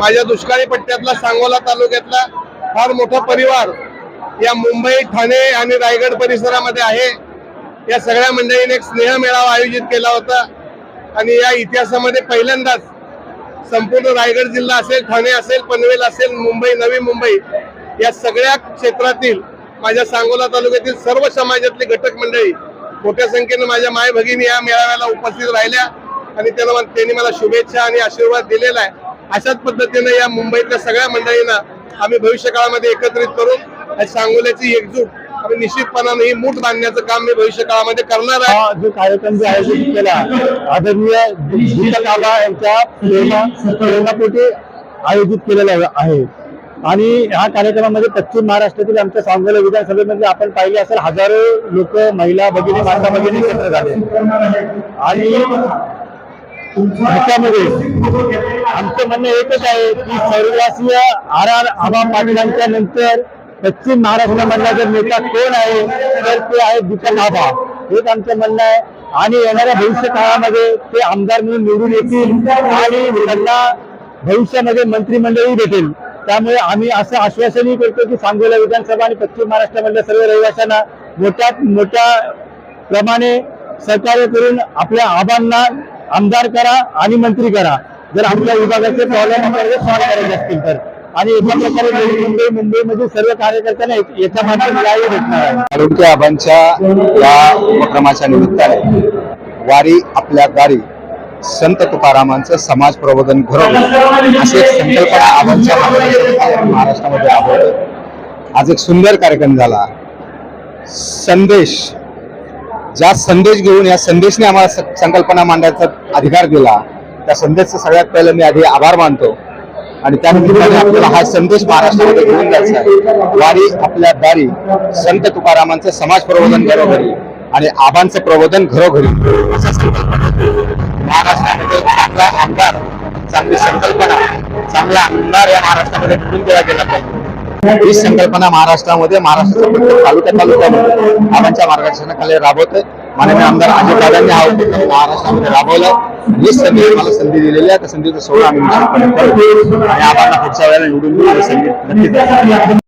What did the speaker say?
माझ्या दुष्काळी पट्ट्यातला सांगोला तालुक्यातला फार मोठा परिवार या मुंबई ठाणे आणि रायगड परिसरामध्ये आहे. या सगळ्या मंडळीने एक स्नेह मेळावा आयोजित केला होता. आणि या इतिहासामध्ये पहिल्यांदाच संपूर्ण रायगड जिल्हा असेल ठाणे असेल पनवेल असेल मुंबई नवी मुंबई या सगळ्या क्षेत्रातील माझ्या सांगोला तालुक्यातील सर्व समाजातली घटक मंडळी मोठ्या संख्येने माझ्या माय भगिनी या मेळाव्याला उपस्थित राहिल्या. आणि त्यांना त्यांनी मला शुभेच्छा आणि आशीर्वाद दिलेला आहे. अशाच पद्धतीने या मुंबईतल्या सगळ्या मंडळींना आम्ही भविष्य काळामध्ये एकत्रित करून सांगोल्याची एकजूट आम्ही निश्चितपणाने ही मूठ बांधण्याचं काम मी भविष्य काळामध्ये करणार आहे. जो कार्यक्रम जो आयोजित केला आदरणीय दीपक आबा यांच्या प्रेरणा प्रेरणापोटी आयोजित केलेला आहे. आणि ह्या कार्यक्रमामध्ये पश्चिम महाराष्ट्रातील आमच्या सांगोला विधानसभेमध्ये आपण पाहिले असेल हजारो लोक महिला भगिनी माता भगिनी एकत्र झाले. आणि ह्याच्यामध्ये आमचं म्हणणं एकच आहे की सर्ववासीय आर आर आबा पाटीलांच्या नंतर पश्चिम महाराष्ट्रामधला जर नेता कोण आहे तर ते आहे दीपक आबा. हेच आमचं म्हणणं आहे. आणि येणाऱ्या भविष्य काळामध्ये ते आमदार म्हणून निवडून येतील आणि त्यांना भविष्यामध्ये मंत्रिमंडळही भेटेल. त्यामुळे आम्ही असं आश्वासनही करतो की सांगोला विधानसभा आणि पश्चिम महाराष्ट्रामधल्या सर्व रहिवाशांना मोठ्यात मोठ्या प्रमाणे सहकार्य करून आपल्या आबांना आमदार करा आणि मंत्री करा. जर आपल्या विभागाचे प्रॉब्लेम सॉल्व्ह करायचे असतील तर. आणि एका प्रकारे मुंबई मुंबईमधील सर्व कार्यकर्त्यांना याच्या माध्यम न्याय भेटणार आहे. आरोग्य आबांच्या या उपक्रमाच्या निमित्ताने वारी आपल्या दारी संत तुकारामांचं समाज प्रबोधन घडवलं अशी एक संकल्पना आबांच्या महाराष्ट्रामध्ये राबवलं आज एक सुंदर कार्यक्रम झाला. संदेश ज्या संदेश घेऊन या संदेशने आम्हाला स- संकल्पना मांडायचा अधिकार दिला त्या संदेशचं सगळ्यात पहिलं मी आधी आभार मानतो. आणि त्यानिमित्ताने आपल्याला हा संदेश महाराष्ट्रामध्ये घेऊन जायचा आहे. वारी आपल्या दारी संत तुकारामांचं समाज प्रबोधन घरोघरी आणि आबांचं प्रबोधन घरोघरी. अशा महाराष्ट्रामध्ये चांगला आमदार चांगली संकल्पना चांगला आमदार या महाराष्ट्रामध्ये घेऊन दिला गेला पाहिजे. ही संकल्पना महाराष्ट्रामध्ये महाराष्ट्राच्या प्रत्येक तालुक्या तालुक्यामध्ये आबांच्या मार्गदर्शनाखाली राबवतोय. माननीय आमदार अजितदादांनी हा उपक्रम महाराष्ट्रामध्ये राबवला हीच संधी आम्हाला संधी दिलेली आहे. त्या संधीचा सोहळा आम्ही निश्चितपणे करू आणि आबांना पुढच्या वेळेला निवडून संधी नक्कीच